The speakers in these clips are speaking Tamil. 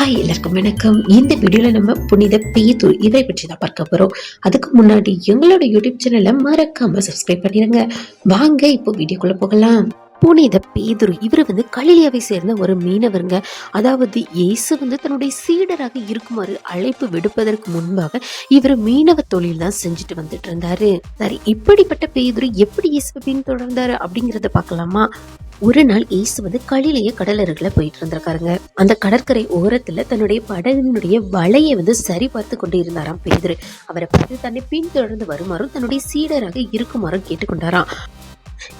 ஹாய் எல்லாருக்கும் வணக்கம். இந்த வீடியோல நம்ம புனித பேதூர் இதை பற்றி தான் பார்க்க போறோம். அதுக்கு முன்னாடி எங்களோட யூடியூப் சேனலை மறக்காம சப்ஸ்கிரைப் பண்ணிடுங்க வாங்க இப்போ வீடியோக்குள்ள போகலாம். புனித பேதுரு. இவர் வந்து கலிலியாவை சேர்ந்த ஒரு மீனவருங்க. அதாவது இயேசு வந்து தன்னுடைய சீடராக இருக்குமாறு அழைப்பு விடுப்பதற்கு முன்பாக இவர் மீனவ தொழில் தான் செஞ்சுட்டு வந்துட்டு இருந்தாரு. சரி இப்படிப்பட்ட பேதுரு எப்படி இயேசு பின்தொடர்ந்தாரு அப்படிங்கறத பார்க்கலாமா? ஒரு நாள் இயேசு வந்து கலிலேய கடலருகளை போயிட்டு இருந்திருக்காருங்க. அந்த கடற்கரை ஓரத்துல தன்னுடைய படகினுடைய வலையை வந்து சரி பார்த்து கொண்டு இருந்தாராம் பேதுரு. அவரை பார்த்து தன்னை பின்தொடர்ந்து வருமாறும் தன்னுடைய சீடராக இருக்குமாறும் கேட்டுக்கொண்டாராம்.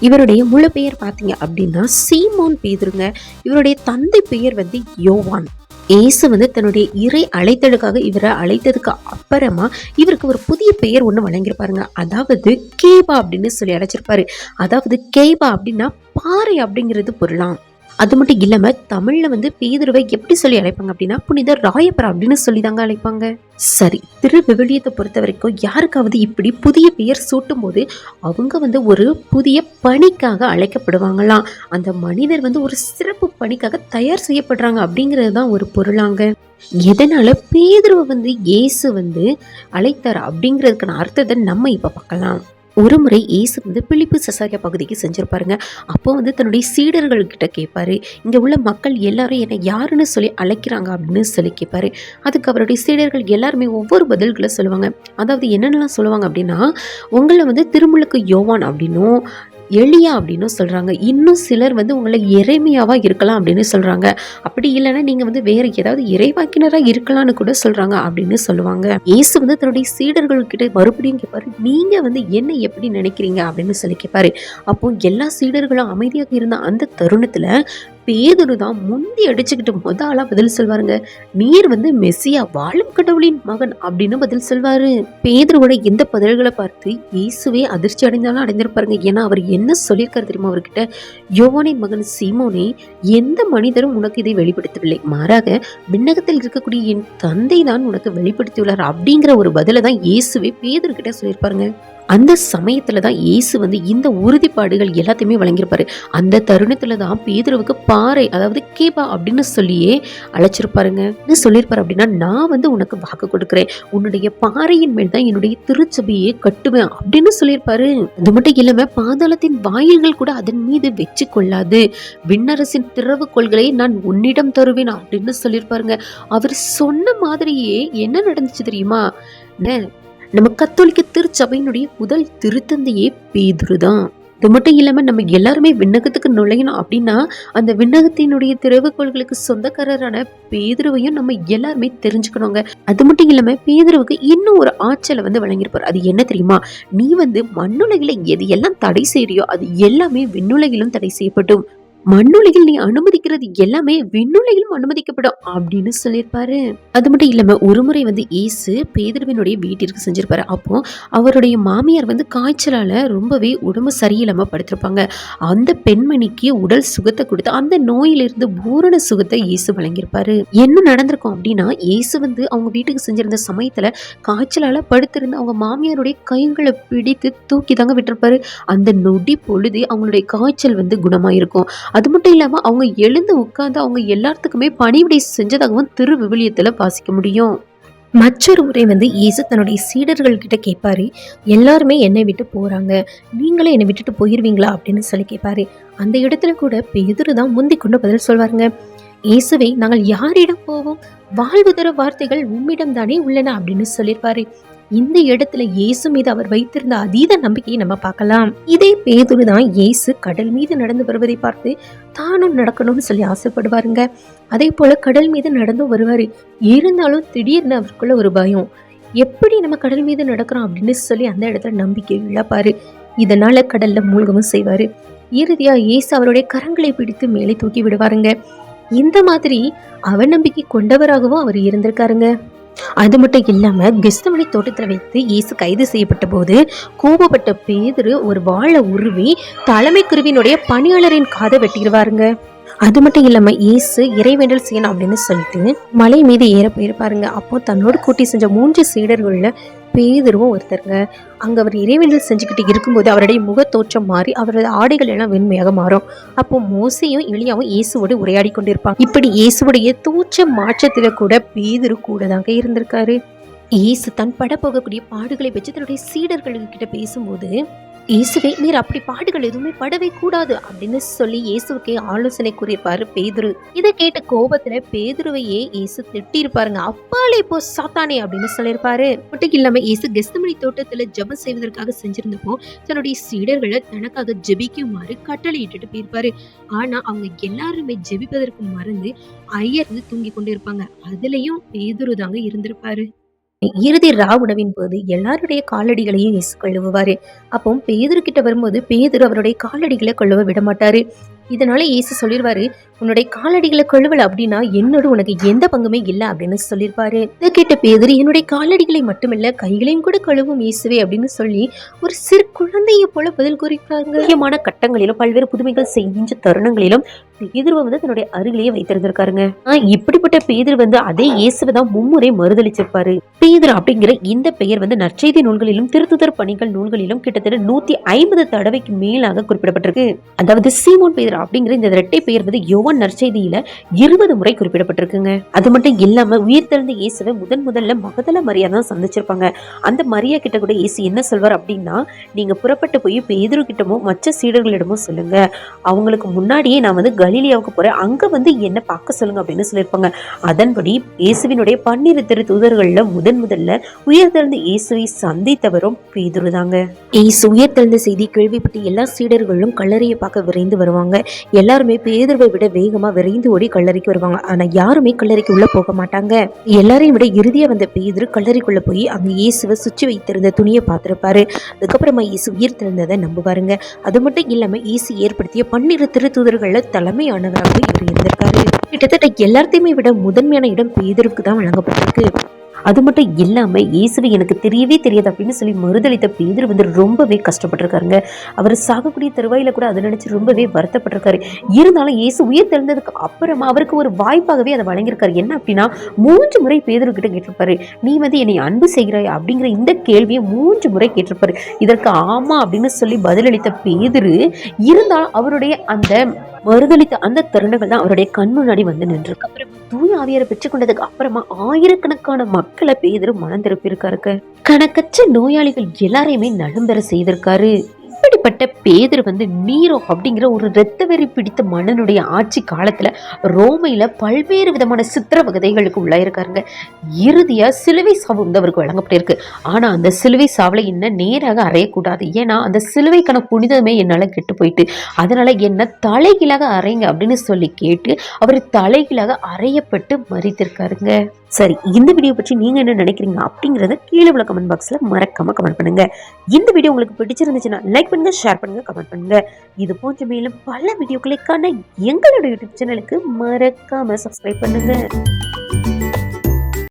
இவருடைய முழு பெயர் பார்த்தீங்க அப்படின்னா சீமோன் பேதுருங்க. இவருடைய தந்தை பெயர் வந்து யோவான். இயேசு வந்து தன்னுடைய இறை அழைத்தலுக்காக இவரை அழைத்ததுக்கு அப்புறமா இவருக்கு ஒரு புதிய பெயர் ஒன்று வழங்கியிருப்பாருங்க. அதாவது கேபா அப்படின்னு சொல்லி அழைச்சிருப்பாரு. அதாவது கேபா அப்படின்னா பாறை அப்படிங்கிறது பொருளாம். அது மட்டும் இல்லாம தமிழ்ல வந்து பேதுருவை எப்படி சொல்லி அழைப்பாங்க அப்படின்னா புனித ராயப்பர் அப்படின்னு சொல்லி தாங்க அழைப்பாங்க. சரி திரு விவிலியத்தை பொறுத்த வரைக்கும் யாருக்காவது இப்படி புதிய பெயர் சூட்டும் போது அவங்க வந்து ஒரு புதிய பணிக்காக அழைக்கப்படுவாங்களாம். அந்த மனிதர் வந்து ஒரு சிறப்பு பணிக்காக தயார் செய்யப்படுறாங்க அப்படிங்கிறது தான் ஒரு பொருளாங்க. எதனால பேதுருவை வந்து இயேசு வந்து அழைத்தார் அப்படிங்கிறதுக்கான அர்த்தத்தை நம்ம இப்ப பார்க்கலாம். ஒரு முறை இயேசு வந்து பிலிப்பு சசாரியா பகுதிக்கு செஞ்சிருப்பாருங்க. அப்போ வந்து தன்னுடைய சீடர்கள்கிட்ட கேட்பாரு இங்கே உள்ள மக்கள் எல்லாரும் என்னை யாருன்னு சொல்லி அழைக்கிறாங்க அப்படின்னு சொல்லி கேட்பாரு. அதுக்கு அவருடைய சீடர்கள் எல்லாருமே ஒவ்வொரு பதில்களை சொல்லுவாங்க. அதாவது என்னென்னலாம் சொல்லுவாங்க அப்படின்னா உங்களை வந்து திருமுழுக்கு யோவான் அப்படின்னும் எளியா அப்படின்னு சொல்கிறாங்க இன்னும் சிலர் வந்து உங்களை இறைமையாவாக இருக்கலாம் அப்படின்னு சொல்கிறாங்க அப்படி இல்லைன்னா நீங்கள் வந்து வேறு ஏதாவது இறைவாக்கினராக இருக்கலாம்னு கூட சொல்கிறாங்க அப்படின்னு சொல்லுவாங்க. இயேசு வந்து தன்னுடைய சீடர்கள்கிட்ட மறுபடியும் கேட்பாரு நீங்கள் வந்து என்ன எப்படி நினைக்கிறீங்க? அப்படின்னு சொல்லி கேட்பாரு அப்போ எல்லா சீடர்களும் அமைதியாக இருந்த அந்த தருணத்தில் பேதுரு தான் முந்தி அடிச்சுக்கிட்டு முத ஆளா பதில் சொல்வாருங்க. நீர் வந்து மெஸ்ஸியா வாழும் கடவுளின் மகன் அப்படின்னு பதில் சொல்வாரு. பேதுருவோட இந்த பதில்களை பார்த்து இயேசுவே அதிர்ச்சி அடைந்தாலும் அடைந்திருப்பாருங்க. ஏன்னா அவர் என்ன சொல்லியிருக்காரு தெரியுமா அவர்கிட்ட? யோவானின் மகன் சீமோனே எந்த மனிதரும் உனக்கு இதை வெளிப்படுத்தவில்லை. மாறாக விண்ணகத்தில் இருக்கக்கூடிய என் தந்தை தான் உனக்கு வெளிப்படுத்தியுள்ளார் அப்படிங்கிற ஒரு பதிலை தான் இயேசுவே பேதர்கிட்ட சொல்லியிருப்பாருங்க. அந்த சமயத்தில் தான் இயேசு வந்து இந்த உறுதிப்பாடுகள் எல்லாத்தையுமே வழங்கியிருப்பார். அந்த தருணத்தில் தான் பேதுருவுக்கு பாறை அதாவது கேபா அப்படின்னு சொல்லியே அழைச்சிருப்பாருங்க. என்ன அப்படின்னா நான் வந்து உனக்கு வாக்கு கொடுக்குறேன். உன்னுடைய பாறையின் மேல் தான் என்னுடைய திருச்சபையை கட்டுவேன் அப்படின்னு சொல்லியிருப்பாரு. அது மட்டும் இல்லாமல் பாதாளத்தின் வாயில்கள் கூட அதன் மீது வச்சு கொள்ளாது விண்ணரசின் திறவுகோள்களை நான் உன்னிடம் தருவேன் அப்படின்னு சொல்லியிருப்பாருங்க. அவர் சொன்ன மாதிரியே என்ன நடந்துச்சு தெரியுமா? என்ன? நம்ம கத்தோலிக்க திருச்சபையினுடைய முதல் திருத்தந்தையே பேதுரு தான் இது மட்டும் இல்லாமல் நம்ம எல்லாருமே விண்ணகத்துக்கு நுழையணும் அப்படின்னா அந்த விண்ணகத்தினுடைய திறவுகோள்களுக்கு சொந்தக்காரரான பேதுருவையும் நம்ம எல்லாருமே தெரிஞ்சுக்கணுங்க. அது மட்டும் இல்லாமல் பேதுருவுக்கு இன்னும் ஒரு ஆற்றலை வந்து வழங்கியிருப்பார். அது என்ன தெரியுமா? நீ வந்து மண்ணுலகில் எது எல்லாம் தடை செய்கிறியோ அது எல்லாமே விண்ணுலகிலும் தடை செய்யப்படும் மண்ணுலகில் நீ அனுமதிக்கிறது எல்லாமே விண்ணுலகிலும் அனுமதிக்கப்படும் அப்படின்னு சொல்லியிருப்பாரு. அது மட்டும் இல்லாம ஒரு முறை வந்து இயேசு பேதர்வினுடைய வீட்டிற்கு செஞ்சிருப்பாரு. அப்போ அவருடைய மாமியார் வந்து காய்ச்சலால ரொம்பவே உடம்பு சரியில்லாம படுத்திருப்பாங்க. அந்த பெண்மணிக்கு உடல் சுகத்தை கொடுத்து அந்த நோயிலிருந்து பூரண சுகத்தை இயேசு வழங்கியிருப்பாரு. என்ன நடந்திருக்கும் அப்படின்னா இயேசு வந்து அவங்க வீட்டுக்கு செஞ்சிருந்த சமயத்துல காய்ச்சலால படுத்திருந்த அவங்க மாமியாருடைய கைகளை பிடித்து தூக்கி தாங்க விட்டிருப்பாரு. அந்த நொடி பொழுது அவங்களுடைய காய்ச்சல் வந்து குணமாயிருக்கும். அது மட்டும் இல்லாமல் அவங்க எழுந்து உட்கார்ந்து அவங்க எல்லாத்துக்குமே பணிவிடை செஞ்சதாகவும் திரு விவிலியத்தில் வாசிக்க முடியும். மற்றொரு முறை வந்து இயேசு தன்னுடைய சீடர்கள் கிட்ட கேட்பாரு எல்லாருமே என்னை விட்டு போறாங்க நீங்களே என்னை விட்டுட்டு போயிருவீங்களா அப்படின்னு சொல்லி கேட்பாரு. அந்த இடத்துல கூட பேதுரு தான் முந்தி கொண்டு பதில் சொல்வாருங்க. இயேசுவை நாங்கள் யாரிடம் போவோம்? வாழ்வு தர வார்த்தைகள் உம்மிடம் தானே உள்ளன? அப்படின்னு சொல்லியிருப்பாரு. இந்த இடத்துல இயேசு மீது அவர் வைத்திருந்த அதீத நம்பிக்கையை நம்ம பார்க்கலாம். இதே பேதுரு தான் இயேசு கடல் மீது நடந்து வருவதை பார்த்து தானும் நடக்கணும்னு சொல்லி ஆசைப்படுவாருங்க. அதே போல கடல் மீது நடந்து வருவாரு. இருந்தாலும் திடீர்னு அவருக்குள்ள ஒரு பயம். எப்படி நம்ம கடல் மீது நடக்கிறோம் அப்படின்னு சொல்லி அந்த இடத்துல நம்பிக்கை இழப்பாரு. இதனால கடல்ல மூழ்கவும் செய்வாரு. இறுதியா இயேசு அவருடைய கரங்களை பிடித்து மேலே தூக்கி விடுவாருங்க. இந்த மாதிரி அவநம்பிக்கை கொண்டவராகவும் அவர் இருந்திருக்காருங்க. அது மட்டும் இல்லாமல் கெஸ்தமணி தோட்டத்தில் வைத்து இயேசு கைது செய்யப்பட்ட போது கோபப்பட்ட பேதரு ஒரு வாழை உருவி தலைமை குருவினுடைய பணியாளரின் காதை வெட்டிடுவாருங்க. அது மட்டும் இல்லாமல் இயேசு இறைவேண்டல் செய்யணும் அப்படின்னு சொல்லிட்டு மலை மீது ஏற போயிருப்பாருங்க. அப்போ தன்னோடு கூட்டி செஞ்ச மூன்று சீடர்கள்ல பேதரும் ஒருத்தருங்க. அங்கே அவர் இறைவேண்டல் செஞ்சுக்கிட்டு இருக்கும்போது அவருடைய முகத்தோற்றம் மாறி அவரது ஆடைகள் எல்லாம் வெண்மையாக மாறும். அப்போ மோசையும் எளியாவும் இயேசுவோடு உரையாடி கொண்டிருப்பாங்க. இப்படி இயேசுவுடைய தோற்ற மாற்றத்தில் கூட பேதுரு கூட தாங்க இருந்திருக்காரு. இயேசு தன் பட போகக்கூடிய பாடுகளை வச்சு தன்னுடைய சீடர்கள் கிட்ட பேசும்போது இயேசுவே நீர் அப்படி பாடுகள் எதுவுமே படவே கூடாது அப்படின்னு சொல்லி இயேசுவுக்கே ஆலோசனை கூறியிருப்பாரு பேதுரு. இதை கேட்ட கோபத்துல பேதுருவையே இயேசு திட்டிருப்பாருங்க அப்பாலே இப்போ சாத்தானே அப்படின்னு சொல்லியிருப்பாரு. மட்டும் இல்லாம இயேசு கெஸ்தமணி தோட்டத்துல ஜெபம் செய்வதற்காக செஞ்சிருந்தப்போ தன்னுடைய சீடர்களை தனக்காக ஜெபிக்குமாறு கட்டளை இட்டுட்டு போயிருப்பாரு. ஆனா அவங்க எல்லாருமே ஜெபிப்பதற்கு மறந்து அயர்ந்து தூங்கி கொண்டு இருப்பாங்க அதுலயும் பேதுரு தாங்க இருந்திருப்பாரு. இறுதி ரா உணவின் போது எல்லாருடைய காலடிகளையும் இயேசு கழுவுவார். அப்போ பேதுரு கிட்ட வரும்போது பேதர் அவருடைய காலடிகளை கழுவ விட மாட்டாரு. இதனால இயேசு சொல்லிடுவாரு உன்னுடைய காலடிகளை கழுவல அப்படின்னா என்னோட உனக்கு எந்த பங்குமே இல்லை அப்படின்னு சொல்லியிருப்பாரு இதை கேட்ட பேதர் என்னுடைய காலடிகளை மட்டுமில்ல கைகளையும் கூட கழுவும் இயேசுவே அப்படின்னு சொல்லி ஒரு சிறு குழந்தையை போல பதில் கூறியிருக்காங்க முக்கியமான கட்டங்களிலும் பல்வேறு புதுமைகள் செஞ்ச தருணங்களிலும் பேதுருவை வந்து தன்னுடைய அருகிலேயே வைத்திருந்திருக்காருங்க. இப்படிப்பட்ட பேதர் வந்து அதே இயேசுவை தான் மும்முறை மறுதளிச்சிருப்பாரு பேதர் அப்படிங்கிற இந்த பெயர் வந்து நற்செய்தி நூல்களிலும் திருத்துதர் பணிகள் நூல்களிலும் கிட்டத்தட்ட நூத்தி ஐம்பது தடவைக்கு மேலாக குறிப்பிடப்பட்டிருக்கு. அதாவது சீமோன் பேதர் அப்படிங்கிற இந்த இரட்டை பெயர் வந்து யோவான் நற்செய்தியில இருபது முறை குறிப்பிடப்பட்டிருக்குங்க. அது மட்டும் இல்லாம உயிர் தெழுந்த இயேசுவை முதன் முதல்ல மகதல மரியா தான் சந்திச்சிருப்பாங்க. அந்த மரியா கிட்ட கூட இயேசு என்ன சொல்வார் அப்படின்னா நீங்க புறப்பட்டு போய் பேதுரு கிட்டமோ மற்ற சீடர்களிடமோ சொல்லுங்க. அவங்களுக்கு முன்னாடியே நான் வந்து கலீலியாவுக்கு போகிறேன் அங்கே வந்து என்ன பார்க்க சொல்லுங்க அப்படின்னு சொல்லியிருப்பாங்க. அதன்படி இயேசுவினுடைய பன்னிரு திரு தூதர்களில் முதன் முதல்ல உயர்த்தெழுந்த இயேசுவை சந்தித்தவரும் பேதுரு தாங்க. இயேசு உயர்த்தெழுந்த செய்தி கேள்விப்பட்டு எல்லா சீடர்களும் கல்லறையை பார்க்க விரைந்து வருவாங்க. எல்லாருமே பேதுருவை விட வேகமா விரைந்து ஓடி கல்லறைக்கு வருவாங்க. ஆனால் யாருமே கல்லறைக்கு உள்ளே போக மாட்டாங்க. எல்லாரையும் விட இறுதியா வந்த பேதுரு கல்லறைக்குள்ளே போய் அங்கே இயேசுவை சுற்றி வைத்திருந்த துணியை பார்த்திருப்பாரு. அதுக்கப்புறமா இயேசு உயிர்த்தெழுந்ததை நம்புவாருங்க. அது மட்டும் இல்லாமல் இயேசு ஏற்படுத்திய பன்னிரு திருத்தூதர்கள்ல தலைமையானவராக இவர் இருந்திருக்காரு. கிட்டத்தட்ட எல்லாத்தையுமே விட முதன்மையான இடம் பேதருக்கு தான் வழங்கப்பட்டிருக்கு. அது மட்டும் இல்லாம இயேசுவை எனக்கு தெரியவே தெரியாது அப்படின்னு சொல்லி மறுதளித்த பேதர் வந்து ரொம்பவே கஷ்டப்பட்டிருக்காருங்க. அவர் சாகக்கூடிய தருவாயில கூட அதை நினைச்சு ரொம்பவே வருத்தப்பட்டிருக்காரு. இருந்தாலும் இயேசு உயிர் தெரிந்ததுக்கு அப்புறமா அவருக்கு ஒரு வாய்ப்பாகவே அதை வழங்கியிருக்காரு. என்ன அப்படின்னா மூன்று முறை பேதர்கிட்ட கேட்டிருப்பாரு. நீ வந்து என்னை அன்பு செய்கிறாய்? அப்படிங்கிற இந்த கேள்வியை மூன்று முறை கேட்டிருப்பாரு. இதற்கு ஆமா அப்படின்னு சொல்லி பதிலளித்த பேதரு இருந்தாலும் அவருடைய அந்த மறுதளித்த அந்த தருணங்கள் தான் அவருடைய கண் முன்னாடி வந்து நின்றுருக்கு. அப்புறம் தூய ஆவியரை பெற்றுக்கொண்டதுக்கு அப்புறமா ஆயிரக்கணக்கான மக்களை பேதரும் மனம் திருப்பியிருக்காருங்க கணக்கற்ற நோயாளிகள் எல்லாரையுமே நலம் பெற செய்திருக்காரு. இப்படிப்பட்ட பேதர் வந்து நீரோ அப்படிங்கிற ஒரு இரத்த வெறி பிடித்த மன்னனுடைய ஆட்சி காலத்தில் ரோமையில் பல்வேறு விதமான சித்திரவதைகளுக்கு உள்ளாயிருக்காருங்க இறுதியாக சிலுவை சாவு வந்து அவருக்கு வழங்கப்பட்டிருக்கு. ஆனால் அந்த சிலுவை சாவில் என்ன நேராக அறையக்கூடாது. ஏன்னா அந்த சிலுவைக்கான புனிதமே என்னால் கெட்டு போயிட்டு அதனால் என்ன தலைகீழாக அறைங்க அப்படின்னு சொல்லி கேட்டு அவர் தலைகீழாக அறையப்பட்டு மறித்திருக்காருங்க. சரி இந்த வீடியோ பற்றி நீங்கள் என்ன நினைக்கிறீங்க அப்படிங்கிறத கீழே உள்ள கமெண்ட் பாக்ஸில் மறக்காமல் கமெண்ட் பண்ணுங்கள் இந்த வீடியோ உங்களுக்கு பிடிச்சிருந்துச்சுன்னா லைக் பண்ணுங்க ஷேர் பண்ணுங்கள் கமெண்ட் பண்ணுங்க. இது போன்ற மேலும் பல வீடியோக்களுக்கான எங்களோட யூடியூப் சேனலுக்கு மறக்காமல் சப்ஸ்கிரைப் பண்ணுங்கள்